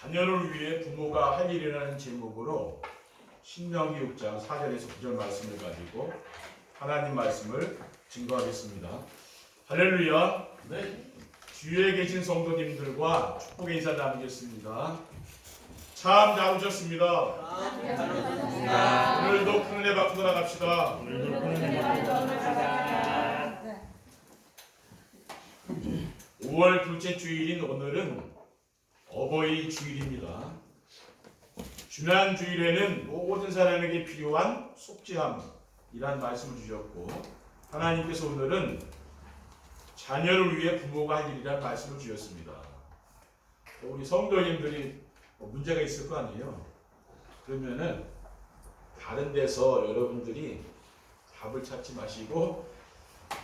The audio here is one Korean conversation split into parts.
자녀를 위해 부모가 할 일이라는 제목으로 신명기 6장 4절에서 9절 말씀을 가지고 하나님 말씀을 증거하겠습니다. 할렐루야. 네. 주위에 계신 성도님들과 축복의 인사 나누겠습니다. 참잘 오셨습니다. 오늘도 큰 은혜 받고 돌아갑시다. 5월 둘째 주일인 오늘은 어버이 주일입니다. 지난 주일에는 모든 사람에게 필요한 속죄함이란 말씀을 주셨고 하나님께서 오늘은 자녀를 위해 부모가 할 일이란 말씀을 주셨습니다. 우리 성도님들이 뭐 문제가 있을 거 아니에요. 그러면은 다른 데서 여러분들이 답을 찾지 마시고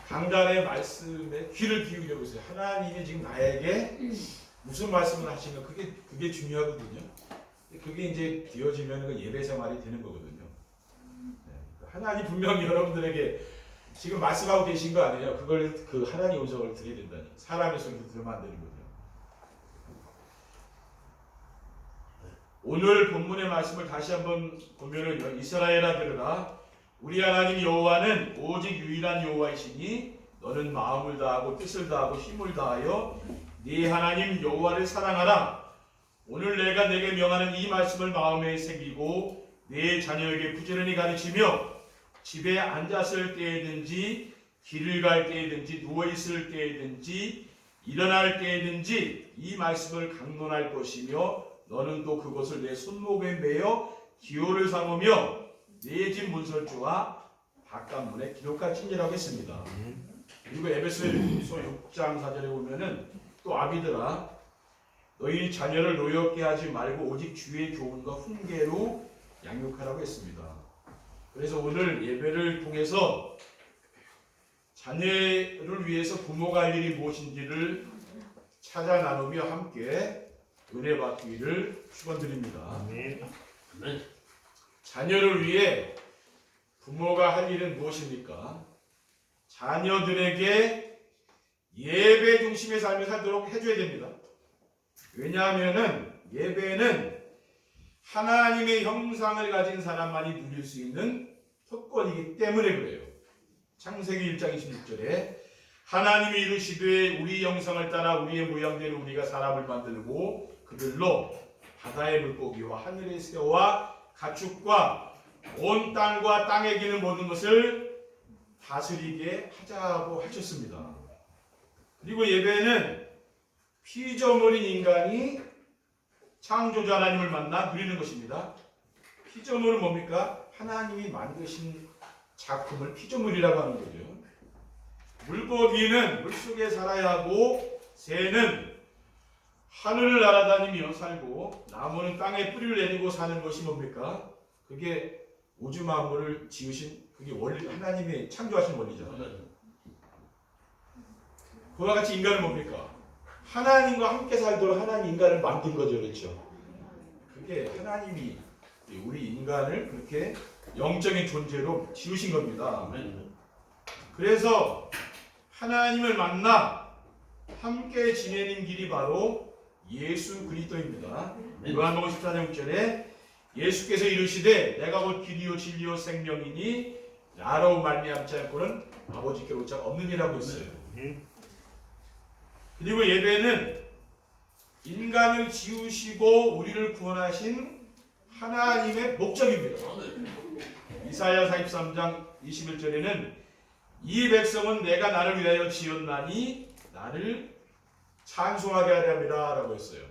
강단의 말씀에 귀를 기울여 보세요. 하나님이 지금 나에게 무슨 말씀을 하시는 그게 그게 중요하거든요. 그게 이제 되어지면 그 예배 생활이 되는 거거든요. 네. 하나님 분명히 여러분들에게 지금 말씀하고 계신 거 아니에요? 그걸 그 하나님 음성을 들어야 된다니. 사람의 소리를 들으면 안 되는 거죠. 오늘 본문의 말씀을 다시 한번 보면은 이스라엘아 들으라 우리 하나님 여호와는 오직 유일한 여호와이시니 너는 마음을 다하고 뜻을 다하고 힘을 다하여 네 하나님 여호와를 사랑하라 오늘 내가 내게 명하는 이 말씀을 마음에 새기고 네 자녀에게 부지런히 가르치며 집에 앉았을 때에든지 길을 갈 때에든지 누워 있을 때에든지 일어날 때에든지 이 말씀을 강론할 것이며 너는 또 그것을 내 손목에 매어 기호를 삼으며 내 집 문설주와 바깥문에 기록할지니라고 했습니다. 그리고 에베소서 6장 4절에 보면은 또 아비들아 너희 자녀를 노엽게 하지 말고 오직 주의 교훈과 훈계로 양육하라고 했습니다. 그래서 오늘 예배를 통해서 자녀를 위해서 부모가 할 일이 무엇인지를 찾아 나누며 함께 은혜 받기를 축원드립니다. 자녀를 위해 부모가 할 일은 무엇입니까? 자녀들에게 예배 중심의 삶을 살도록 해줘야 됩니다. 왜냐하면은 예배는 하나님의 형상을 가진 사람만이 누릴 수 있는 특권이기 때문에 그래요. 창세기 1장 26절에 하나님이 이르시되 우리 형상을 따라 우리의 모양대로 우리가 사람을 만들고 그들로 바다의 물고기와 하늘의 새와 가축과 온 땅과 땅에 기는 모든 것을 다스리게 하자고 하셨습니다. 그리고 예배는 피조물인 인간이 창조자 하나님을 만나 누리는 것입니다. 피조물은 뭡니까? 하나님이 만드신 작품을 피조물이라고 하는 거죠. 물고기는 물속에 살아야 하고 새는 하늘을 날아다니며 살고 나무는 땅에 뿌리를 내리고 사는 것이 뭡니까? 그게 우주 만물을 지으신 그게 원리 하나님이 창조하신 원리잖아요. 그와 같이 인간은 뭡니까? 하나님과 함께 살도록 하나님 인간을 만든 거죠, 그렇죠? 그게 하나님이 우리 인간을 그렇게 영적인 존재로 지으신 겁니다. 그래서 하나님을 만나 함께 지내는 길이 바로 예수 그리스도입니다. 요한복음 14장 6절에 예수께서 이르시되 내가 곧 길이요 진리요 생명이니 나로 말미암지 않고는 아버지께 올 자가 없느니라고 했어요. 그리고 예배는 인간을 지으시고 우리를 구원하신 하나님의 목적입니다. 이사야 43장 21절에는 이 백성은 내가 나를 위하여 지었나니 나를 찬송하게 하려 합니다 라고 했어요.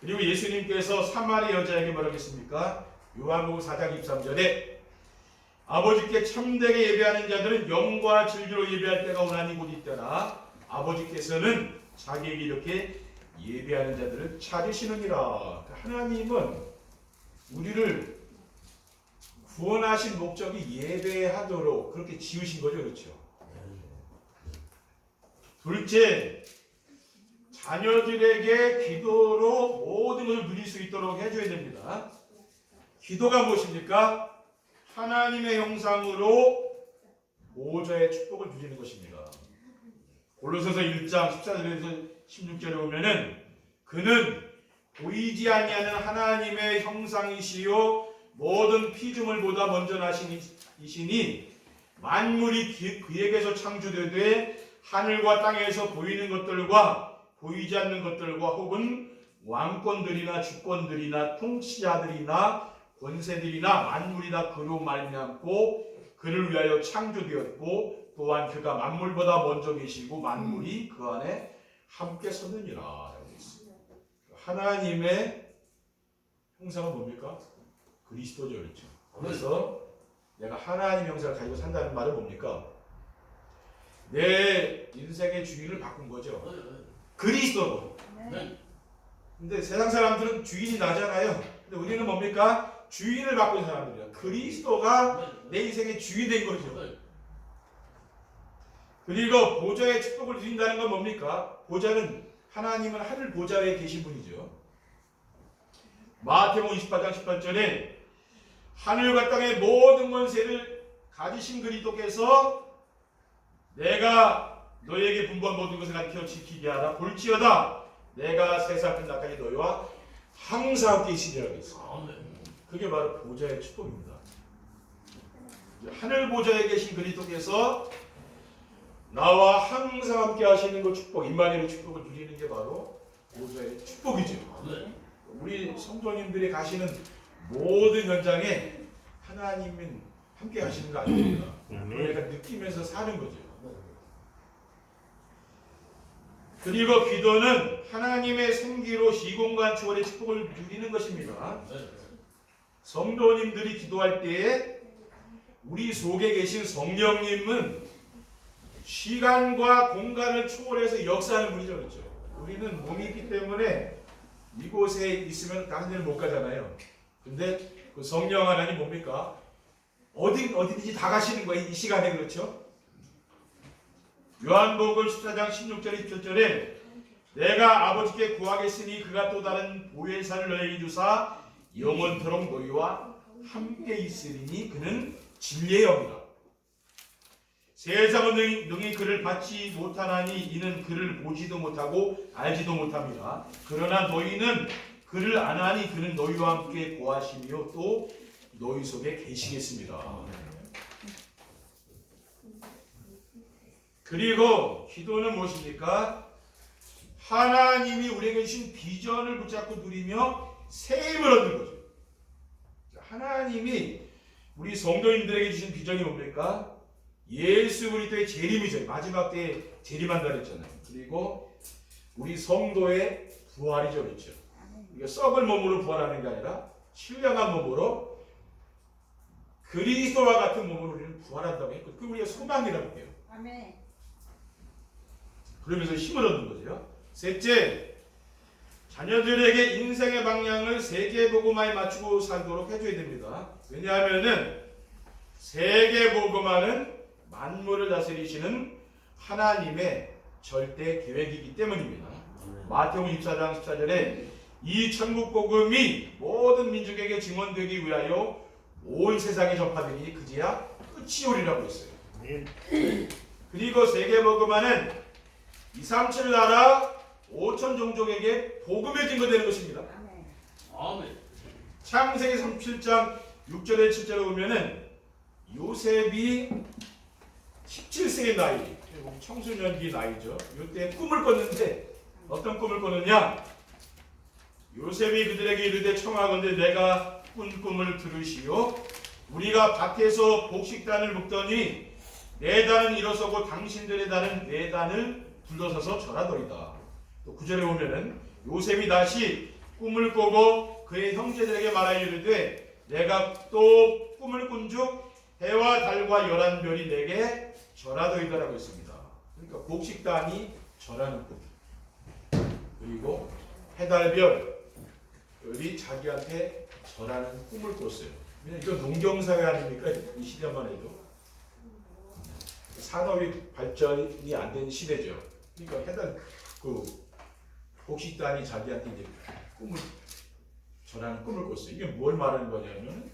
그리고 예수님께서 사마리 여자에게 했습니까? 요한복음 4장 23절에 아버지께 참되게 예배하는 자들은 영과 진리로 예배할 때가 오나니 곧 있더라. 아버지께서는 자기에게 이렇게 예배하는 자들을 찾으시느니라. 하나님은 우리를 구원하신 목적이 예배하도록 그렇게 지으신 거죠, 그렇죠? 둘째, 자녀들에게 기도로 모든 것을 누릴 수 있도록 해줘야 됩니다. 기도가 무엇입니까? 하나님의 형상으로 모자의 축복을 누리는 것입니다. 골로새서 1장 14절에서 16절에 보면은 그는 보이지 아니하는 하나님의 형상이시요 모든 피조물 보다 먼저 나신 이시니 만물이 기- 그에게서 창조되되 하늘과 땅에서 보이는 것들과 보이지 않는 것들과 혹은 왕권들이나 주권들이나 통치자들이나 권세들이나 만물이 다 그로 말미암고 그를 위하여 창조되었고 또한 그가 만물보다 먼저 계시고 만물이 그 안에 함께 섰느니라. 하나님의 형상은 뭡니까? 그리스도죠 그렇죠. 그래서 내가 하나님 형상을 가지고 산다는 말은 뭡니까? 내 인생의 주인을 바꾼 거죠. 그리스도로. 네. 근데 세상 사람들은 주인이 나잖아요. 근데 우리는 뭡니까? 주인을 바꾼 사람들이야. 그리스도가 내 인생의 주인 된 거죠. 그리고 보좌의 축복을 드린다는 건 뭡니까? 보좌는 하나님은 하늘 보좌에 계신 분이죠. 마태복음 28장 18절에 하늘과 땅의 모든 권세를 가지신 그리스도께서 내가 너에게 분부한 모든 것을 가르쳐 지키게 하라 볼지어다 내가 세상 끝날까지 너희와 항상 함께 있으리라고 했어요. 그게 바로 보좌의 축복입니다. 하늘 보좌에 계신 그리스도께서 나와 항상 함께 하시는 그 축복, 임마누엘 축복을 누리는 게 바로 보좌의 축복이죠. 우리 성도님들이 가시는 모든 현장에 하나님은 함께 하시는 거 아닙니다. 우리가 느끼면서 사는 거죠. 그리고 기도는 하나님의 생기로 시공간 초월의 축복을 누리는 것입니다. 성도님들이 기도할 때에 우리 속에 계신 성령님은 시간과 공간을 초월해서 역사하는 분이죠, 그렇죠? 우리는 몸이 있기 때문에 이곳에 있으면 다른 데는 못 가잖아요. 근데 그 성령 하나님 뭡니까? 어디 어디든지 다 가시는 거예요, 이 시간에 그렇죠? 요한복음 14장 16절 17절에 내가 아버지께 구하겠으니 그가 또 다른 보혜사를 너에게 주사 영원토록 너희와 함께 있으리니 그는 진리의 영이라. 세상은 능히, 능히 그를 받지 못하나니 이는 그를 보지도 못하고 알지도 못합니다. 그러나 너희는 그를 아나니 그는 너희와 함께 고하시며 또 너희 속에 계시겠습니다. 그리고 기도는 무엇입니까? 하나님이 우리에게 주신 비전을 붙잡고 누리며 새 힘을 얻는 거죠. 하나님이 우리 성도님들에게 주신 비전이 뭡니까? 예수 그리스도의 재림이죠. 마지막 때에 재림한다 그랬잖아요. 그리고 우리 성도의 부활이죠. 그렇죠. 이게 썩을 몸으로 부활하는 게 아니라 신령한 몸으로 그리스도와 같은 몸으로 우리는 부활한다고 했고 그 우리의 소망이라고 해요. 아멘. 그러면서 힘을 얻는 거죠. 셋째, 자녀들에게 인생의 방향을 세계복음화에 맞추고 살도록 해줘야 됩니다. 왜냐하면은 세계복음화는 만물을 다스리시는 하나님의 절대 계획이기 때문입니다. 마태복음 24장 14절에 이 천국 복음이 모든 민족에게 증언되기 위하여 온 세상에 전파되니 그제야 끝이 오리라고 했어요. 그리고 세계 복음화는 2, 3, 7 나라 5천 종족에게 복음의 증거되는 것입니다. 아멘. 창세기 37장 6절에 7절에 보면은 요셉이 17세의 나이, 청소년기 나이죠. 이때 꿈을 꿨는데 어떤 꿈을 꿨느냐? 요셉이 그들에게 이르되 청하건대 내가 꾼 꿈을 들으시오. 우리가 밭에서 복식단을 묶더니 네 단은 일어서고 당신들의 단은 네 단을 둘러서서 절하더이다. 또 구절에 보면은 요셉이 다시 꿈을 꾸고 그의 형제들에게 말하여 이르되 내가 또 꿈을 꾼즉 해와 달과 열한 별이 내게 절하더이다라고 했습니다. 그러니까 복식단이 절하는 꿈. 그리고 해달별이 자기한테 절하는 꿈을 꿨어요. 이건 농경사회 아닙니까? 이 시대만 해도. 산업이 발전이 안 된 시대죠. 그러니까 해달 그 복식단이 자기한테 이제 꿈을 전하는 꿈을 꿨어요. 이게 뭘 말하는 거냐면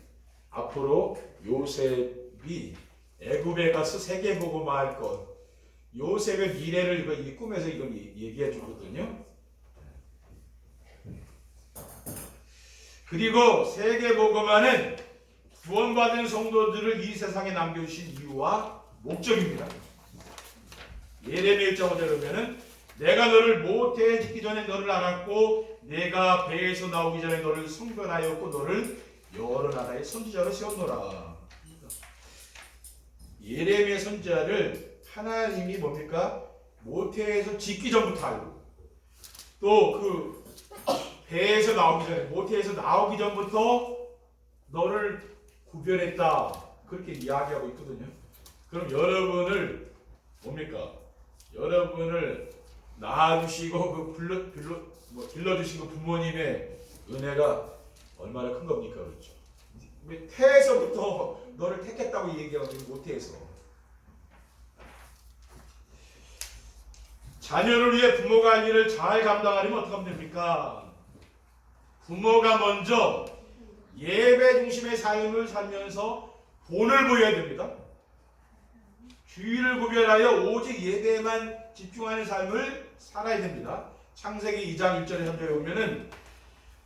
앞으로 요셉이 애굽에 가서 세계 보고 말 것. 요셉의 미래를 이 꿈에서 이걸 얘기해 주거든요. 그리고 세계복음화는 구원받은 성도들을 이 세상에 남겨주신 이유와 목적입니다. 예레미야 1장에 보면은 내가 너를 모태에 짓기 전에 너를 알았고 내가 배에서 나오기 전에 너를 성별하였고 너를 여러 나라의 선지자로 세웠노라. 예레미야 선지자를 하나님이 뭡니까? 모태에서 짓기 전부터 알고 또 그 배에서 나오기 전에 모태에서 나오기 전부터 너를 구별했다 그렇게 이야기하고 있거든요. 그럼 여러분을 뭡니까? 여러분을 낳아주시고 그 불러 불러 뭐 길러주신 그 부모님의 은혜가 얼마나 큰 겁니까, 그렇죠? 왜 태에서부터 너를 택했다고 얘기하고 지금 모태에서 자녀를 위해 부모가 할 일을 잘 감당하려면 어떻게 하면 됩니까? 부모가 먼저 예배 중심의 삶을 살면서 본을 보여야 됩니다. 주의를 구별하여 오직 예배에만 집중하는 삶을 살아야 됩니다. 창세기 2장 1절에 3절에 보면은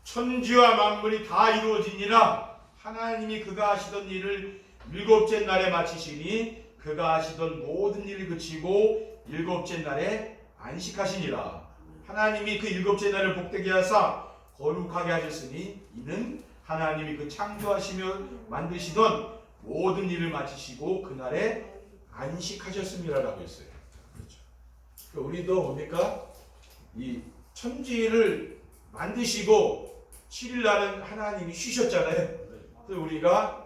천지와 만물이 다 이루어지니라 하나님이 그가 하시던 일을 일곱째 날에 마치시니 그가 하시던 모든 일을 그치고 일곱째 날에 안식하시니라 하나님이 그 일곱째 날을 복되게 하사 거룩하게 하셨으니 이는 하나님이 그 창조하시며 만드시던 모든 일을 마치시고 그날에 안식하셨습니다라고 했어요. 그렇죠. 그러니까 우리도 뭡니까? 이 천지를 만드시고 7일 날은 하나님이 쉬셨잖아요. 그래서 우리가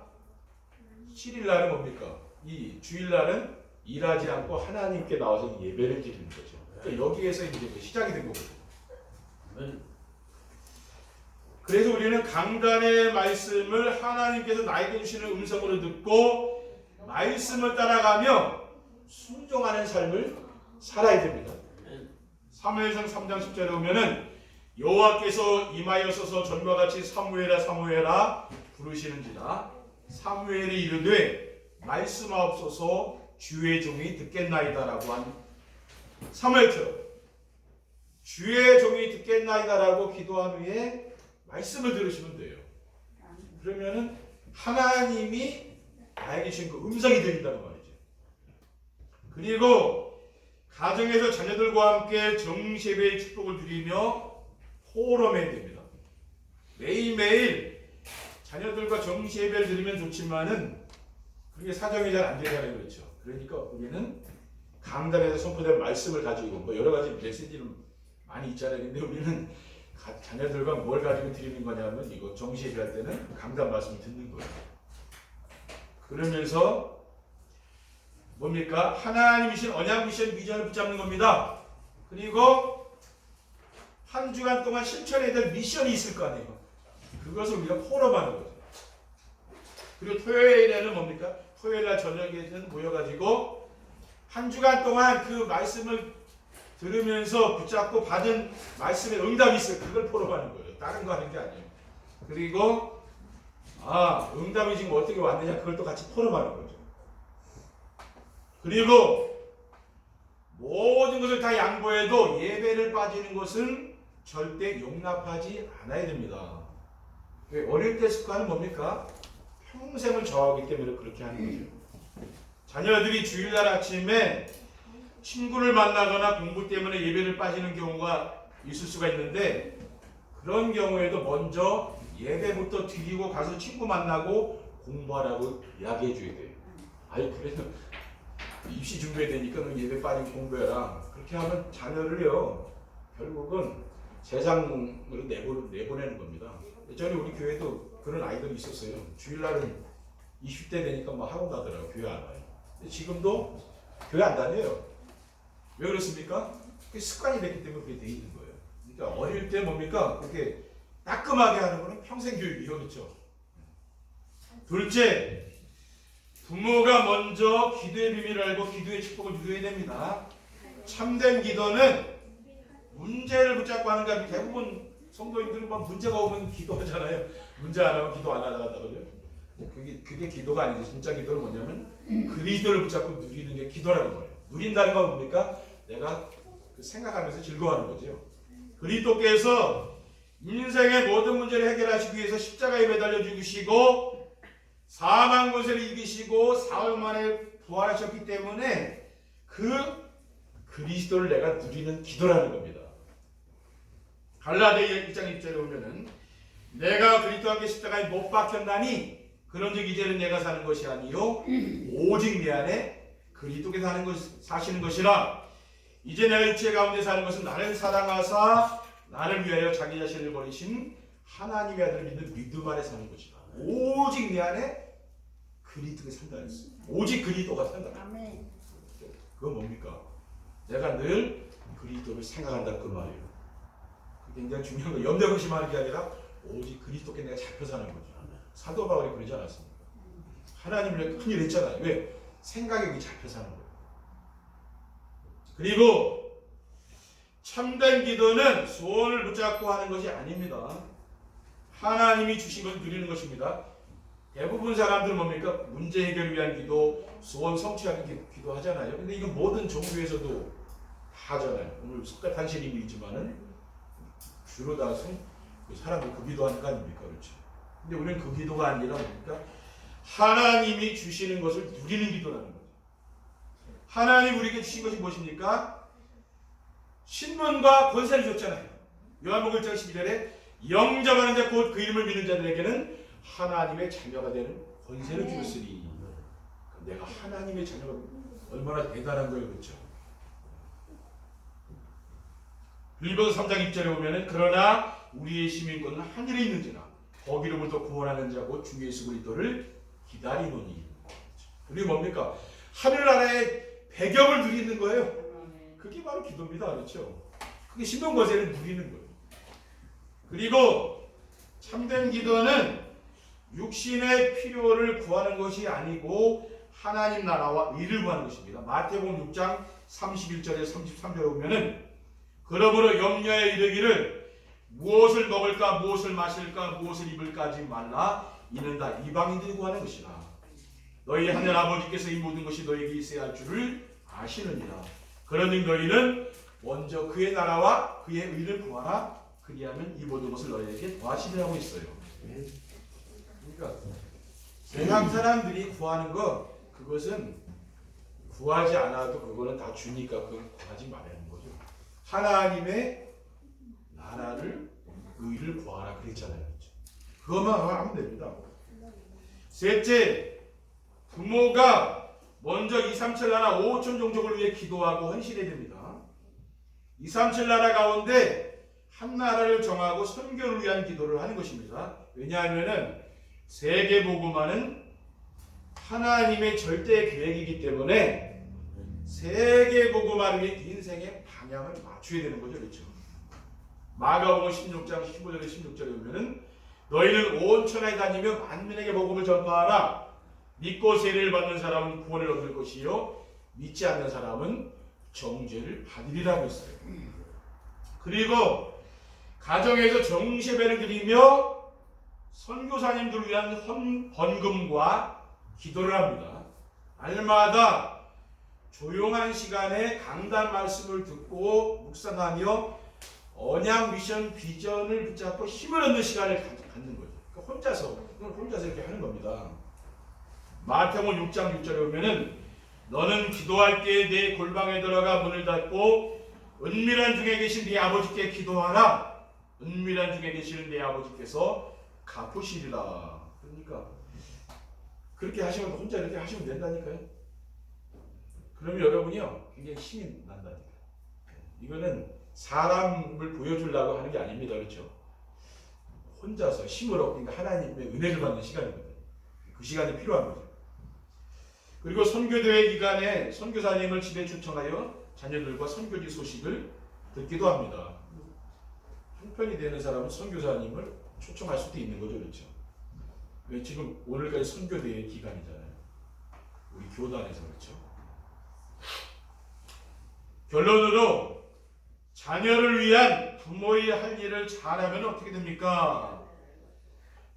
7일 날은 뭡니까? 이 주일 날은 일하지 않고 하나님께 나와서 예배를 드리는 거죠. 그러니까 여기에서 이제 그 시작이 된 거거든요. 그래서 우리는 강단의 말씀을 하나님께서 나에게 주시는 음성으로 듣고 말씀을 따라가며 순종하는 삶을 살아야 됩니다. 사무엘상 3장 10절에 보면은 여호와께서 임하여서서 전과 같이 사무엘아 사무엘아 부르시는지라 사무엘이 이르되 말씀하옵소서 주의 종이 듣겠나이다라고 한 사무엘처럼 주의 종이 듣겠나이다라고 기도한 후에 말씀을 들으시면 돼요. 그러면은 하나님이 나에게 주신 그 음성이 들린다는 말이죠. 그리고 가정에서 자녀들과 함께 정세배의 축복을 누리며 포럼해야 됩니다. 매일매일 자녀들과 정시 예배를 드리면 좋지만은 그게 사정이 잘안 되잖아요. 그렇죠. 그러니까 우리는 강단에서 선포된 말씀을 가지고 뭐 여러 가지 메시지는 많이 있잖아요. 근데 우리는 가- 자녀들과 뭘 가지고 드리는 거냐면 이거 정시 예배 할 때는 강단 말씀을 듣는 거예요. 그러면서 뭡니까? 하나님이신 언약이신 비전을 붙잡는 겁니다. 그리고 한 주간 동안 실천해야 될 미션이 있을 거 아니에요. 그것을 우리가 포럼하는 거죠. 그리고 토요일에는 뭡니까? 토요일 날 저녁에는 모여가지고 한 주간 동안 그 말씀을 들으면서 붙잡고 받은 말씀에 응답이 있어요. 그걸 포럼하는 거예요. 다른 거 하는 게 아니에요. 그리고 아 응답이 지금 어떻게 왔느냐 그걸 또 같이 포럼하는 거죠. 그리고 모든 것을 다 양보해도 예배를 빠지는 것은 절대 용납하지 않아야 됩니다. 왜? 어릴 때 습관은 뭡니까? 평생을 저하기 때문에 그렇게 하는 거죠. 자녀들이 주일날 아침에 친구를 만나거나 공부 때문에 예배를 빠지는 경우가 있을 수가 있는데 그런 경우에도 먼저 예배부터 드리고 가서 친구 만나고 공부하라고 이야기해 줘야 돼요. 아니 그래서 입시 준비해야 되니까 너 예배 빠지고 공부해라. 그렇게 하면 자녀를요 결국은 세상으로 내보, 내보내는 겁니다. 예전에 우리 교회도 그런 아이들이 있었어요. 주일날은 20대 되니까 막 학원 가더라고요. 교회 안 와요. 근데 지금도 교회 안 다녀요. 왜 그렇습니까? 그게 습관이 됐기 때문에 그게 돼 있는 거예요. 그러니까 어릴 때 뭡니까? 그렇게 따끔하게 하는 거는 평생 교육이요. 그렇죠? 둘째, 부모가 먼저 기도의 비밀을 알고 기도의 축복을 누려야 됩니다. 참된 기도는 문제를 붙잡고 하는 게 대부분 성도님들은 막 문제가 오면 기도하잖아요. 문제 안 하면 기도 안 하다거든요. 그게 그게 기도가 아니죠. 진짜 기도는 뭐냐면 그리스도를 붙잡고 누리는 게 기도라는 거예요. 누린다는 건 뭡니까? 내가 그 생각하면서 즐거워하는 거죠. 그리스도께서 인생의 모든 문제를 해결하시기 위해서 십자가에 매달려 죽으시고 사망 권세를 이기시고 사흘 만에 부활하셨기 때문에 그 그리스도를 내가 누리는 기도라는 겁니다. 갈라디아 1장 1절에 보면은 내가 그리스도와 함께 십자가에 못 박혔나니 그런즉 이제는 내가 사는 것이 아니요 오직 내 안에 그리스도께서 사는 것 사시는 것이라 이제 내가 육체 가운데 사는 것은 나를 사랑하사 나를 위하여 자기 자신을 버리신 하나님의 아들을 믿는 믿음 안에 사는 것이다. 오직 내 안에 그리스도가 산다 했어. 오직 그리스도가 산다. 아멘. 그건 뭡니까? 내가 늘 그리스도를 생각한다 그 말이에요. 굉장히 중요한 거. 염려 의심하는 게 아니라 오직 그리스도께 내가 잡혀 사는 거죠. 사도 바울이 그러지 않았습니까? 하나님을 큰일 했잖아요. 왜? 생각에 잡혀 사는 거예요. 그리고 참된 기도는 소원을 붙잡고 하는 것이 아닙니다. 하나님이 주신 것을 누리는 것입니다. 대부분 사람들은 뭡니까? 문제 해결을 위한 기도, 소원 성취하기 기- 기도 하잖아요. 근데 이건 모든 종교에서도 다 하잖아요. 오늘 석가탄신님이지만은 주로 다 성- 그 사람들 그 기도하는 거 아닙니까? 그렇죠. 근데 우리는 그 기도가 아니라 뭡니까? 하나님이 주시는 것을 누리는 기도라는 거죠. 하나님 우리에게 주신 것이 무엇입니까? 신문과 권세를 줬잖아요. 요한복음 1장 12절에 영접하는 자 곧 그 이름을 믿는 자들에게는 하나님의 자녀가 되는 권세를 주었으니 내가 하나님의 자녀가 얼마나 대단한 거예요 그렇죠 빌리버서 3장 1절에 보면은 그러나 우리의 시민권은 하늘에 있는지라 거기로부터 구원하는 자고 주 예수 그리스도를 기다리노니. 그리고 뭡니까? 하늘나라의 배경을 누리는 거예요. 그게 바로 기도입니다. 그렇죠? 그게 신동 권세를 누리는 거예요. 그리고 참된 기도는 육신의 필요를 구하는 것이 아니고 하나님 나라와 의를 구하는 것입니다. 마태복음 6장 31절에 33절에 보면은 그러므로 염려에 이르기를 무엇을 먹을까 무엇을 마실까 무엇을 입을까 하지 말라 이는 다 이방인들이 구하는 것이라 너희 하늘 아버지께서 이 모든 것이 너에게 있어야 할 줄을 아시느니라 그러니 너희는 먼저 그의 나라와 그의 의를 구하라 그리하면 이 모든 것을 너희에게 더하시리라고 했어요. 그러니까 세상 사람들이 구하는 거 그것은 구하지 않아도 그거는 다 주니까 그건 구하지 거죠. 하나님의 나라를 의를 구하라 그랬잖아요. 그것만 하면 됩니다. 셋째, 부모가 먼저 2, 3, 7 나라 5천 종족을 위해 기도하고 헌신해야 됩니다. 2, 3, 7 나라 가운데 한 나라를 정하고 선교를 위한 기도를 하는 것입니다. 왜냐하면은 세계 복음화는 하나님의 절대 계획이기 때문에 세계 위해 인생의 방향을 맞춰야 되는 거죠, 그렇죠? 마가복음 16장 15절에 16절에 보면은 너희는 온 천하에 다니며 만민에게 복음을 전파하라. 믿고 세례를 받는 사람은 구원을 얻을 것이요 믿지 않는 사람은 정죄를 받으리라고 했어요. 그리고 가정에서 정세배를 드리며 선교사님들을 위한 헌, 헌금과 기도를 합니다. 날마다 조용한 시간에 강단 말씀을 듣고 묵상하며 언약 미션 비전을 붙잡고 힘을 얻는 시간을 가- 갖는 거죠. 그러니까 혼자서 혼자서 이렇게 하는 겁니다. 마태복음 6장 6절에 보면은 너는 기도할 때내 골방에 들어가 문을 닫고 은밀한 중에 계신 네 아버지께 기도하라. 은밀한 중에 계시는 내 아버지께서 갚으시리라. 그러니까 그렇게 하시면 혼자 이렇게 하시면 된다니까요. 그러면 여러분이요 굉장히 힘이 난다니까. 이거는 사람을 보여주려고 하는 게 아닙니다, 그렇죠? 혼자서 힘을 얻고 그러니까 하나님의 은혜를 받는 시간이거든요. 그 시간이 필요한 거죠. 그리고 선교대회 기간에 선교사님을 집에 초청하여 자녀들과 선교지 소식을 듣기도 합니다. 형편이 되는 사람은 선교사님을 초청할 수도 있는 거죠, 그렇죠? 왜 지금 오늘까지 선교대회 기간이잖아요. 우리 교단에서 그렇죠. 결론으로 자녀를 위한 부모의 할 일을 잘하면 어떻게 됩니까?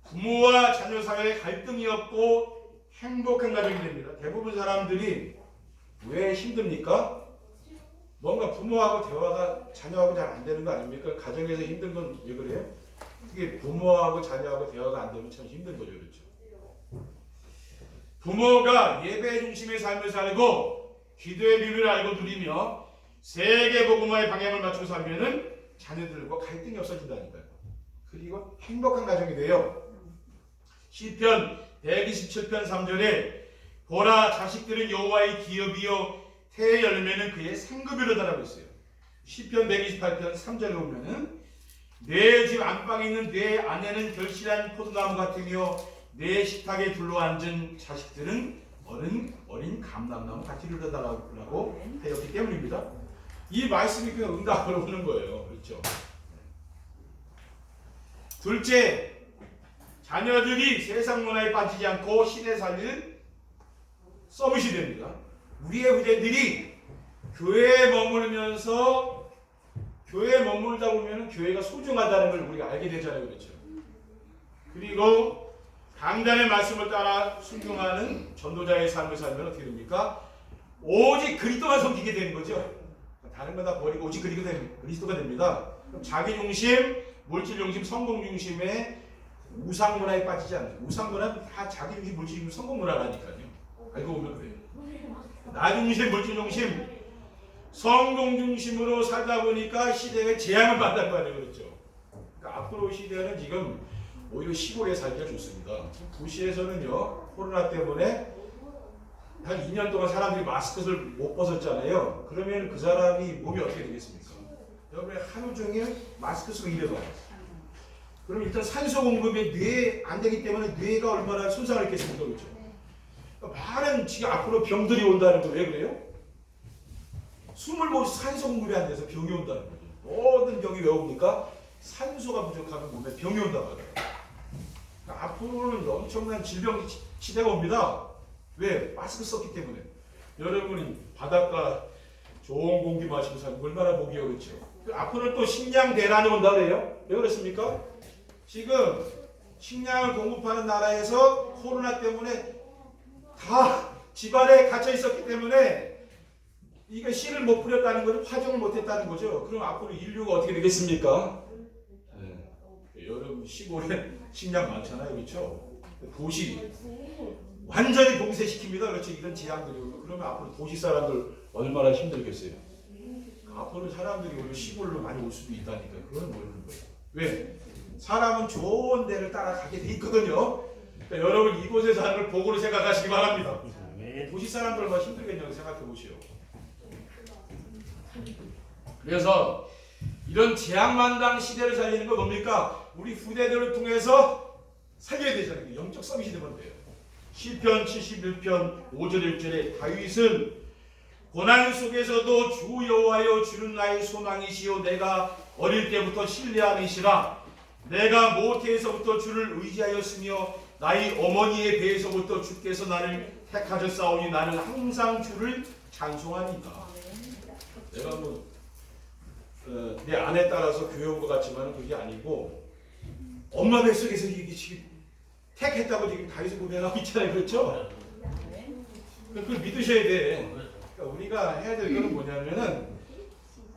부모와 자녀 사이에 갈등이 없고 행복한 가정이 됩니다. 대부분 사람들이 왜 힘듭니까? 뭔가 부모하고 대화가 자녀하고 잘 안 되는 거 아닙니까? 가정에서 힘든 건 왜 그래요? 그게 부모하고 자녀하고 대화가 안 되면 참 힘든 거죠, 그렇죠? 부모가 예배 중심의 삶을 살고 기도의 비밀을 알고 누리며 세계 복음화의 방향을 맞추고 살면은 자녀들과 갈등이 없어진다니까요. 그리고 행복한 가정이 돼요. 시편 127편 3절에 보라 자식들은 여호와의 기업이요 태의 열매는 그의 상급이로다라고 있어요. 시편 128편 3절에 보면은 내 집 안방에 있는 내 아내는 결실한 포도나무 같으며 내 식탁에 둘러앉은 자식들은 어린 어린 감람나무 같이 이르다라고 되었기 때문입니다. 이 말씀이 그 응답으로 오는 거예요. 그렇죠? 둘째, 자녀들이 세상 문화에 빠지지 않고 시대 살리는 서밋이 됩니다. 우리의 후대들이 교회에 머무르면서 교회에 머물다 보면 교회가 소중하다는 걸 우리가 알게 되잖아요. 그렇죠? 그리고 강단의 말씀을 따라 순종하는 전도자의 삶을 살면 어떻게 됩니까? 오직 그리스도만 섬기게 되는 거죠. 다른 거 다 버리고 오직 그리스도 된- 그리스도가 됩니다. 그럼 자기 중심, 물질 중심, 성공 중심의 우상 문화에 빠지지 않아요. 우상 문화는 다 자기 중심, 물질 중심, 성공 문화라니까요. 알고 보면 그래요. 나 중심, 물질 중심, 성공 중심으로 살다 보니까 시대에 재앙을 받는 거 아니에요, 그렇죠? 그러니까 앞으로 시대는 지금 오히려 시골에 살기가 좋습니다. 지금 도시에서는요 코로나 때문에 한 2년 동안 사람들이 마스크를 못 벗었잖아요. 그러면 그 사람이 몸이 어떻게 되겠습니까? 여러분 하루 종일 마스크 쓰고 일해봐. 그럼 일단 산소 공급이 뇌에 안 되기 때문에 뇌가 얼마나 손상을 입겠습니까, 그렇죠? 그러니까 많은 지금 앞으로 병들이 온다는 거 왜 그래요? 숨을 못 산소 공급이 안 돼서 병이 온다는 거죠. 모든 병이 왜 옵니까? 산소가 부족하면 몸에 병이 온다고 하더라고요. 그러니까 앞으로는 엄청난 질병 시- 시대가 옵니다. 왜? 마스크 썼기 때문에. 여러분이 바닷가 좋은 공기 마시고 살면 얼마나 복이요, 그렇죠? 그 앞으로는 또 식량 대란이 온다 그래요? 왜 그렇습니까? 지금 식량을 공급하는 나라에서 코로나 때문에 다 집안에 갇혀 있었기 때문에 이게 씨를 못 뿌렸다는 거는 화종을 못 했다는 거죠. 그럼 앞으로 인류가 어떻게 되겠습니까? 네. 여러분 시골에 식량 많잖아요, 그렇죠? 도시 완전히 봉쇄시킵니다, 그렇죠? 이런 재앙들이 그러면 앞으로 도시 사람들 얼마나 힘들겠어요? 앞으로 사람들이 오히려 시골로 많이 올 수도 있다니까 그건 모르는 거예요. 왜? 사람은 좋은 데를 따라가게 돼 있거든요. 그러니까 여러분 이곳에 사는 걸 복으로 생각하시기 바랍니다. 도시 사람들 얼마나 힘들겠냐고 생각해 보시오. 그래서 이런 재앙만당 시대를 살리는 건 뭡니까? 우리 후대들을 통해서 살려야 되잖아요. 영적 서밋이 되면 돼요. 시편 71편 5절 1절에 다윗은 고난 속에서도 주 여호와여 주는 나의 소망이시요 내가 어릴 때부터 신뢰하니시라. 내가 모태에서부터 주를 의지하였으며 나의 어머니의 배에서부터 주께서 나를 택하셨사오니 나는 항상 주를 찬송하니까 내가 뭐, 어, 내 아내 따라서 교회 온 것 같지만 그게 아니고 엄마 뱃속에서 지금 택했다고 지금 다윗을 고백하고 있잖아요. 그렇죠? 그걸 믿으셔야 돼. 그러니까 우리가 해야 될 거는 뭐냐면은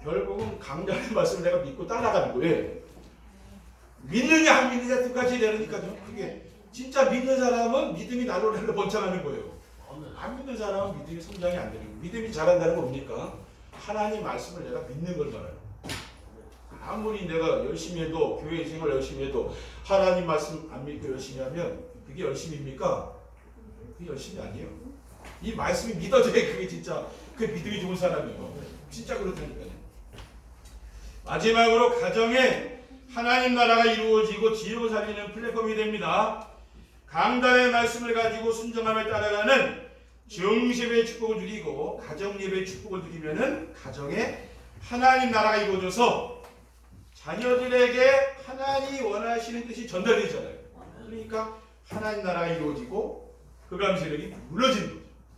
결국은 강자의 말씀을 내가 믿고 따라가는 거예요. 믿느냐 안 믿느냐 똑같이 되니까요 그게. 진짜 믿는 사람은 믿음이 날로 날로 번창하는 거예요. 안 믿는 사람은 믿음이 성장이 안 되는 거예요. 믿음이 자란다는 건 뭡니까? 하나님 말씀을 내가 믿는 걸 말해요 아무리 내가 열심히 해도 교회 생활 열심히 해도 하나님 말씀 안 믿고 열심히 하면 그게 열심입니까? 그게 열심이 아니에요. 이 말씀이 믿어져야 그게 진짜 그 믿음이 좋은 사람이에요. 진짜 그렇다니까요. 마지막으로 가정에 하나님 나라가 이루어지고 지역을 살리는 플랫폼이 됩니다. 강단의 말씀을 가지고 순정함을 따라가는 정심의 축복을 누리고 가정 예배의 축복을 누리면은 가정에 하나님 나라가 이루어져서 자녀들에게 하나님이 원하시는 뜻이 전달되잖아요. 그러니까 하나님 나라가 이루어지고 흑암 세력이 무너지는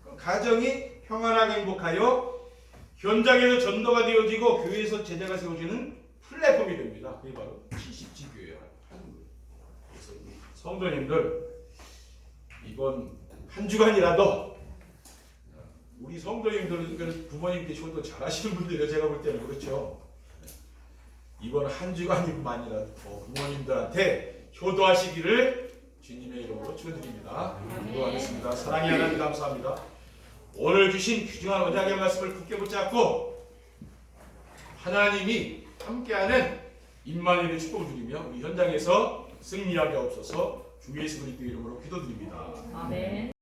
거죠. 가정이 평안하고 행복하여 현장에서 전도가 되어지고 교회에서 제자가 세워지는 플랫폼이 됩니다. 그게 바로 70지 교회가 하는 거예요. 그래서 우리 성도님들 이번 한 주간이라도 우리 성도님들은 그 부모님께 좋은 거 잘하시는 분들이에요. 제가 볼 때는 그렇죠. 이번 한 주간만이라도 부모님들한테 효도하시기를 주님의 이름으로 축원드립니다. 기도하겠습니다. 사랑의 하나님 감사합니다. 오늘 주신 귀중한 언약의 말씀을 굳게 붙잡고 하나님이 함께하는 임마누엘의 축복을 드리며 우리 현장에서 승리하게 없어서 주 예수 그리스도 이름으로 기도드립니다. 아멘.